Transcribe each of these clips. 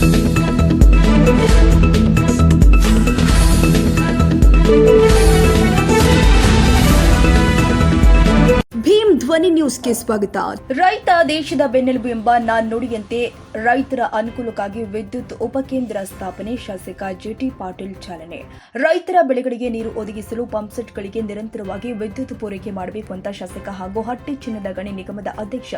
Thank you. ಧ್ವನಿ ನ್ಯೂಸ್ಗೆ ಸ್ವಾಗತ. ರೈತ ದೇಶದ ಬೆನ್ನೆಲುಬು ಎಂಬ ನಾನ್ ನುಡಿಯಂತೆ ರೈತರ ಅನುಕೂಲಕ್ಕಾಗಿ ವಿದ್ಯುತ್ ಉಪಕೇಂದ್ರ ಸ್ಥಾಪನೆ ಶಾಸಕ ಜೆಟಿ ಪಾಟೀಲ್ ಚಾಲನೆ. ರೈತರ ಬೆಳೆಗಳಿಗೆ ನೀರು ಒದಗಿಸಲು ಪಂಪ್ಸೆಟ್ಗಳಿಗೆ ನಿರಂತರವಾಗಿ ವಿದ್ಯುತ್ ಪೂರೈಕೆ ಮಾಡಬೇಕು ಅಂತ ಶಾಸಕ ಹಾಗೂ ಹಟ್ಟಿ ಚಿನ್ನದ ಗಣಿ ನಿಗಮದ ಅಧ್ಯಕ್ಷ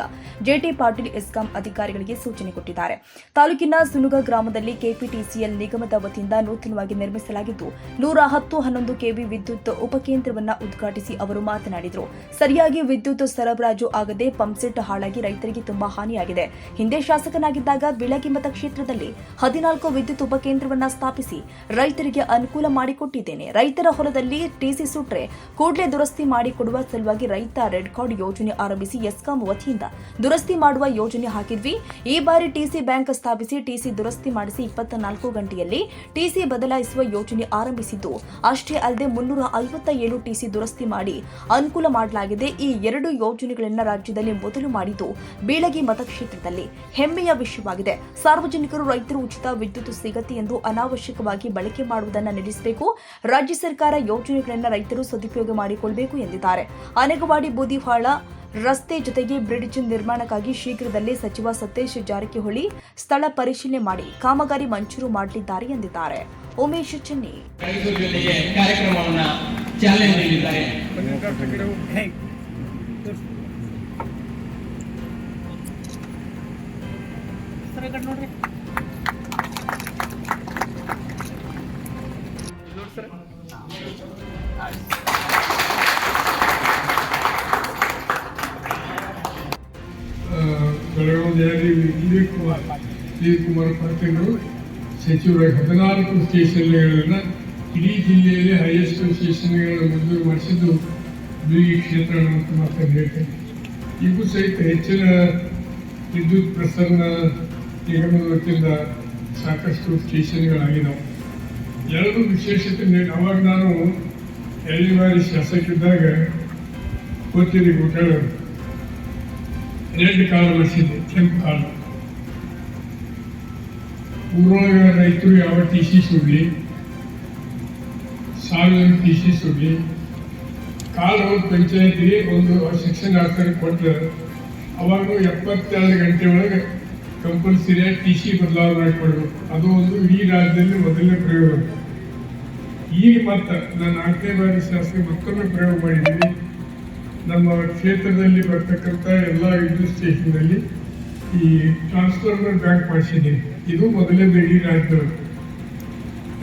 ಜೆಟಿ ಪಾಟೀಲ್ ಎಸ್ಕಾಂ ಅಧಿಕಾರಿಗಳಿಗೆ ಸೂಚನೆ ಕೊಟ್ಟಿದ್ದಾರೆ. ತಾಲೂಕಿನ ಸುನುಗ ಗ್ರಾಮದಲ್ಲಿ ಕೆಪಿಟಿಸಿಎಲ್ ನಿಗಮದ ವತಿಯಿಂದ ನೂತನವಾಗಿ ನಿರ್ಮಿಸಲಾಗಿದ್ದು, ನೂರ ಹತ್ತು ಹನ್ನೊಂದು ಕೆವಿ ವಿದ್ಯುತ್ ಉಪಕೇಂದ್ರವನ್ನ ಉದ್ಘಾಟಿಸಿ ಅವರು ಮಾತನಾಡಿದರು. ಸರಿಯಾಗಿ ವಿದ್ಯುತ್ ಸರಬರಾಜು ಆಗದೆ ಪಂಪ್ಸೆಟ್ ಹಾಳಾಗಿ ರೈತರಿಗೆ ತುಂಬಾ ಹಾನಿಯಾಗಿದೆ. ಹಿಂದೆ ಶಾಸಕನಾಗಿದ್ದಾಗ ಬಿಳಗಿ ಮತಕ್ಷೇತ್ರದಲ್ಲಿ ಹದಿನಾಲ್ಕು ವಿದ್ಯುತ್ ಉಪಕೇಂದ್ರವನ್ನ ಸ್ಥಾಪಿಸಿ ರೈತರಿಗೆ ಅನುಕೂಲ ಮಾಡಿಕೊಟ್ಟಿದ್ದೇನೆ. ರೈತರ ಹೊಲದಲ್ಲಿ ಟಿಸಿ ಸುಟ್ರೆ ಕೂಡಲೇ ದುರಸ್ತಿ ಮಾಡಿಕೊಡುವ ಸಲುವಾಗಿ ರೈತ ರೆಡ್ ಕಾರ್ಡ್ ಯೋಜನೆ ಆರಂಭಿಸಿ ಎಸ್ಕಾಂ ವತಿಯಿಂದ ದುರಸ್ತಿ ಮಾಡುವ ಯೋಜನೆ ಹಾಕಿದ್ವಿ. ಈ ಬಾರಿ ಟಿಸಿ ಬ್ಯಾಂಕ್ ಸ್ಥಾಪಿಸಿ ಟಿಸಿ ದುರಸ್ತಿ ಮಾಡಿಸಿ ಇಪ್ಪತ್ತ ನಾಲ್ಕು ಗಂಟೆಯಲ್ಲಿ ಟಿಸಿ ಬದಲಾಯಿಸುವ ಯೋಜನೆ ಆರಂಭಿಸಿದ್ದು. ಅಷ್ಟೇ ಅಲ್ಲದೆ ಮುನ್ನೂರ ಐವತ್ತ ಏಳು ಟಿಸಿ ದುರಸ್ತಿ ಮಾಡಿ ಅನುಕೂಲ ಮಾಡಲಾಗಿದೆ. ಈ ಎರಡು ಯೋಜನೆಗಳನ್ನ ರಾಜ್ಯದಲ್ಲಿ ಮೊದಲು ಮಾಡಿದ್ದು ಬೀಳಗಿ ಮತಕ್ಷೇತ್ರದಲ್ಲಿ ಹೆಮ್ಮೆಯ ವಿಷಯವಾಗಿದೆ. ಸಾರ್ವಜನಿಕರು ರೈತರು ಉಚಿತ ವಿದ್ಯುತ್ ಸಿಗತ್ತೆ ಎಂದು ಅನಾವಶ್ಯಕವಾಗಿ ಬಳಕೆ ಮಾಡುವುದನ್ನು ನಿಲ್ಲಿಸಬೇಕು. ರಾಜ್ಯ ಸರ್ಕಾರ ಯೋಜನೆಗಳನ್ನ ರೈತರು ಸದುಪಯೋಗ ಮಾಡಿಕೊಳ್ಳಬೇಕು ಎಂದಿದ್ದಾರೆ. ಅನಗವಾಡಿ ಬೂದಿಹಾಳ ರಸ್ತೆ ಜೊತೆಗೆ ಬ್ರಿಡ್ಜ್ ನಿರ್ಮಾಣಕ್ಕಾಗಿ ಶೀಘ್ರದಲ್ಲೇ ಸಚಿವ ಸತೀಶ್ ಜಾರಕಿಹೊಳಿ ಸ್ಥಳ ಪರಿಶೀಲನೆ ಮಾಡಿ ಕಾಮಗಾರಿ ಮಂಜೂರು ಮಾಡಲಿದ್ದಾರೆ ಎಂದಿದ್ದಾರೆ. ಉಮೇಶ್ ಚೆನ್ನೈ. ಬೆಳಗಾವಿ ಜಿಲ್ಲೆಯಲ್ಲಿ ವಿಜಯ್ ಕುಮಾರ್ ವಿಜಯ್ ಕುಮಾರ್ ಪಾಟೀಲರು ಸಚಿವರಾಗಿ ಹದಿನಾಲ್ಕು ಸ್ಟೇಷನ್ಗಳನ್ನು ಇಡೀ ಜಿಲ್ಲೆಯಲ್ಲಿ ಹೈಯೆಸ್ಟ್ ಸ್ಟೇಷನ್ಗಳನ್ನು ಮಂಜೂರು ಮಾಡಿಸಿದ್ದು ಈ ಕ್ಷೇತ್ರ ಮಾತನ್ನು ಹೇಳ್ತೇನೆ ಈಗೂ ಸಹಿತ ಹೆಚ್ಚಿನ ವಿದ್ಯುತ್ ಪ್ರಸರಣ ನಿಗಮದ ಸಾಕಷ್ಟು ಸಾಕಷ್ಟು ಸ್ಟೇಷನ್ಗಳಾಗಿದ್ದಾವೆ ಎರಡು ವಿಶೇಷತೆ ಅವಾಗ ನಾನು ಎರಡು ಬಾರಿ ಶಾಸಕಿದ್ದಾಗ ಕೋತಿರಿ ಗೋಟಾಳ ರೆಡ್ ಕಾರ್ಡ್ ಮಾಡಿಸಿದ್ದೆ ಕೆಂಪು ಕಾರ್ಡ್ ಊರೊಳಗ ರೈತರು ಯಾವ ಟಿ ಸಿ ಸುಡ್ಲಿ ಸಾವಿರ ಟಿ ಸಿ ಸುಡ್ಲಿ ಕಾಲು ಪಂಚಾಯತಿಗೆ ಒಂದು ಶಿಕ್ಷಣ ಆಸ್ತಿ ಕೊಟ್ಟರೆ ಅವಾಗ ಎಪ್ಪತ್ತೆರಡು ಗಂಟೆ ಒಳಗೆ ಕಂಪಲ್ಸರಿಯಾಗಿ ಟಿ ಸಿ ಬದಲಾವಣೆ ಮಾಡಿಕೊಡ್ಬೇಕು ಅದು ಒಂದು ಈ ರಾಜ್ಯದಲ್ಲಿ ಮೊದಲನೇ ಪ್ರಯೋಗ. ಈಗ ಮತ್ತೆ ನಾನು ನಾಲ್ಕನೇ ಬಾರಿ ಶಾಸಕ ಮತ್ತೊಮ್ಮೆ ಪ್ರಯೋಗ ಮಾಡಿದ್ದೀನಿ. ನಮ್ಮ ಕ್ಷೇತ್ರದಲ್ಲಿ ಬರ್ತಕ್ಕಂಥ ಎಲ್ಲ ವಿದ್ಯುತ್ ಸ್ಟೇಷನ್ನಲ್ಲಿ ಈ ಟ್ರಾನ್ಸ್ಫಾರ್ಮರ್ ಬ್ಯಾಂಕ್ ಮಾಡಿಸಿದ್ದೀನಿ. ಇದು ಮೊದಲೇ ಬೇಡಿ ರಾಜ್ಯದವರು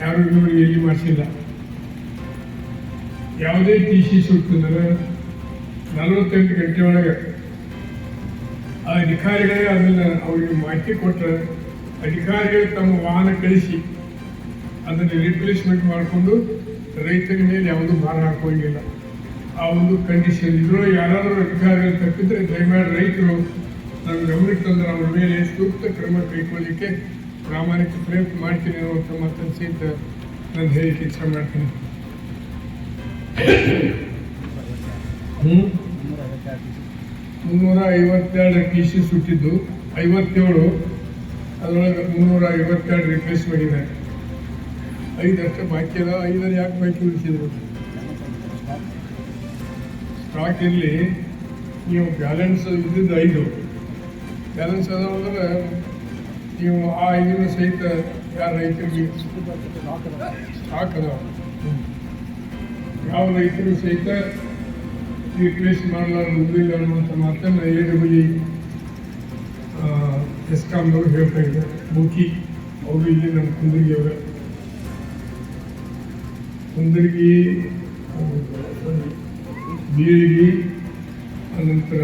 ಯಾರು ಇವರು ಎಲ್ಲಿ ಮಾಡಿಸಿಲ್ಲ. ಯಾವುದೇ ಟಿ ಸಿ ಸುಟ್ಟಿದ್ರೆ ನಲವತ್ತೆಂಟು ಗಂಟೆ ಒಳಗೆ ಆ ಅಧಿಕಾರಿಗಳೇ ಅದನ್ನು ಅವರಿಗೆ ಮಾಹಿತಿ ಕೊಟ್ಟರೆ ಅಧಿಕಾರಿಗಳು ತಮ್ಮ ವಾಹನ ಕಳಿಸಿ ಅದನ್ನು ರಿಪ್ಲೇಸ್ಮೆಂಟ್ ಮಾಡಿಕೊಂಡು ರೈತರ ಮೇಲೆ ಯಾವುದೂ ಭಾರ ಹಾಕೋಂಗಿಲ್ಲ ಆ ಒಂದು ಕಂಡೀಷನ್ ಇದ್ರೂ ಯಾರಾದರೂ ಅಧಿಕಾರಿಗಳು ತಪ್ಪಿದ್ರೆ ದಯಮಾಡಿ ರೈತರು ನನ್ನ ಗಮನಕ್ಕೆ ತಂದ್ರೆ ಅವ್ರ ಮೇಲೆ ಸೂಕ್ತ ಕ್ರಮ ಕೈಗೊಳ್ಳಲಿಕ್ಕೆ ಪ್ರಾಮಾಣಿಕ ಪ್ರಯತ್ನ ಮಾಡ್ತೀನಿ ಅನ್ನುವಂಥ ಮಾತನ್ನು ಸಹಿತ ನಾನು ಹೇಳಿಕೆ ಇಚ್ಛೆ ಮಾಡ್ತೀನಿ. ಹ್ಮ್? ಮುನ್ನೂರ ಐವತ್ತೆರಡು ಟಿ ಸಿ ಸುಟ್ಟಿದ್ದು, ಐವತ್ತೇಳು, ಅದರೊಳಗೆ ಮುನ್ನೂರ ಐವತ್ತೆರಡು ರಿಕ್ವೆಸ್ಟ್ ಮಾಡಿದ್ದಾರೆ. ಐದು ಅಷ್ಟೇ ಬಾಕಿ ಅದ ಐದರ ಯಾಕೆ ಬಾಕಿ ಉಳಿಸಿದ್ರು? ಸ್ಟಾಕ್ ಇರಲಿ ನೀವು ಬ್ಯಾಲೆನ್ಸ್ ಇದ್ದಿದ್ದು ಐದು. ಬ್ಯಾಲೆನ್ಸ್ ಅದಾವ ಅಂದ್ರೆ ನೀವು ಆ ಐದನ್ನು ಸಹಿತ ಯಾರು ರೈತರಿಗೆ ಸ್ಟಾಕ್ ಅದಾವ? ಯಾವ ರೈತರು ಸಹಿತ ರಿಪ್ಲೇಸ್ ಮಾಡಲಾರ ಉಳಿಲ್ಲ ಅನ್ನುವಂಥ ಮಾತನ್ನು ಎ ಡಬ್ಲ್ಯೂ ಎಸ್ಕಾಮ್ನವರು ಹೇಳ್ತಾ ಇದ್ದಾರೆ ಬೂಕಿ ಅವರು ಇಲ್ಲಿ ನಮ್ಮ ಕುಂದರ್ಗಿ ಅವರ ಕುಂದರ್ಗಿ ಬೀಳಿಗಿ ಅನಂತರ